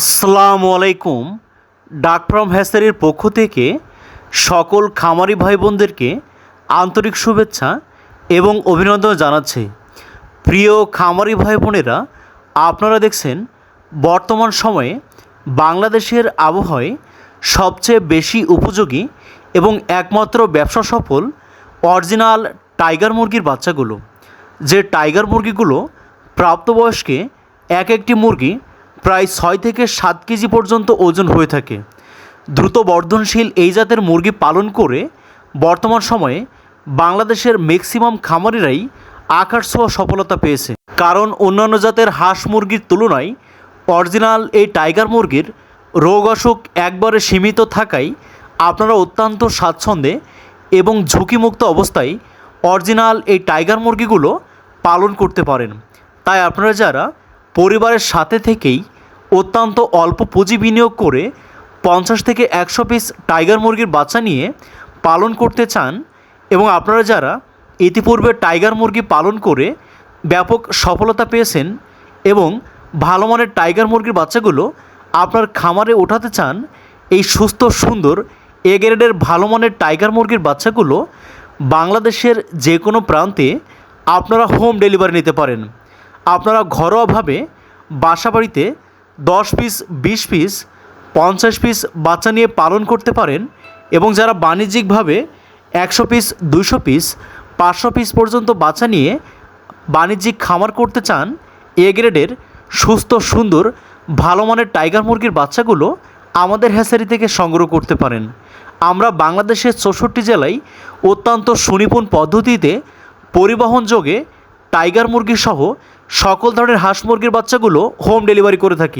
আসসালামু আলাইকুম। ডাক ফ্রম হ্যাসারির পক্ষ থেকে সকল খামারি ভাই বোনদেরকে আন্তরিক শুভেচ্ছা এবং অভিনন্দন জানাচ্ছে। প্রিয় খামারি ভাই বোনেরা আপনারা দেখছেন বর্তমান সময়ে বাংলাদেশের আবহাওয়ায় সবচেয়ে বেশি উপযোগী এবং একমাত্র ব্যবসা সফল অরিজিনাল টাইগার মুরগির বাচ্চাগুলো। যে টাইগার মুরগিগুলো প্রাপ্তবয়স্কে এক একটি মুরগি প্রায় ছয় থেকে সাত কেজি পর্যন্ত ওজন হয়ে থাকে। দ্রুত বর্ধনশীল এই জাতের মুরগি পালন করে বর্তমান সময়ে বাংলাদেশের ম্যাক্সিমাম খামারিরাই আকার ছোঁয়া সফলতা পেয়েছে। কারণ অন্যান্য জাতের হাঁস মুরগির তুলনায় অরিজিনাল এই টাইগার মুরগির রোগ অসুখ একবারে সীমিত থাকায় আপনারা অত্যন্ত স্বাচ্ছন্দ্যে এবং ঝুঁকিমুক্ত অবস্থায় অরিজিনাল এই টাইগার মুরগিগুলো পালন করতে পারেন। তাই আপনারা যারা পরিবারের সাথে থেকেই অত্যন্ত অল্প পুঁজি বিনিয়োগ করে পঞ্চাশ থেকে একশো পিস টাইগার মুরগির বাচ্চা নিয়ে পালন করতে চান এবং আপনারা যারা ইতিপূর্বে টাইগার মুরগি পালন করে ব্যাপক সফলতা পেয়েছেন এবং ভালো মানের টাইগার মুরগির বাচ্চাগুলো আপনার খামারে ওঠাতে চান, এই সুস্থ, সুন্দর, এ গ্রেডের ভালো মানের টাইগার মুরগির বাচ্চাগুলো বাংলাদেশের যে কোনো প্রান্তে আপনারা হোম ডেলিভারি নিতে পারেন। আপনারা ঘরোয়াভাবে বাসা বাড়িতে দশ পিস বিশ পিস পঞ্চাশ পিস বাচ্চা নিয়ে পালন করতে পারেন এবং যারা বাণিজ্যিকভাবে একশো পিস দুশো পিস পাঁচশো পিস পর্যন্ত বাচ্চা নিয়ে বাণিজ্যিক খামার করতে চান, এ গ্রেডের সুস্থ, সুন্দর, ভালো মানের টাইগার মুরগির বাচ্চাগুলো আমাদের হ্যাসারি থেকে সংগ্রহ করতে পারেন। আমরা বাংলাদেশের চৌষট্টি জেলায় অত্যন্ত সুনিপুণ পদ্ধতিতে পরিবহন যোগে টাইগার মুরগি সহ সকল ধরনের হাঁস মুরগির বাচ্চাগুলো হোম ডেলিভারি করে থাকি।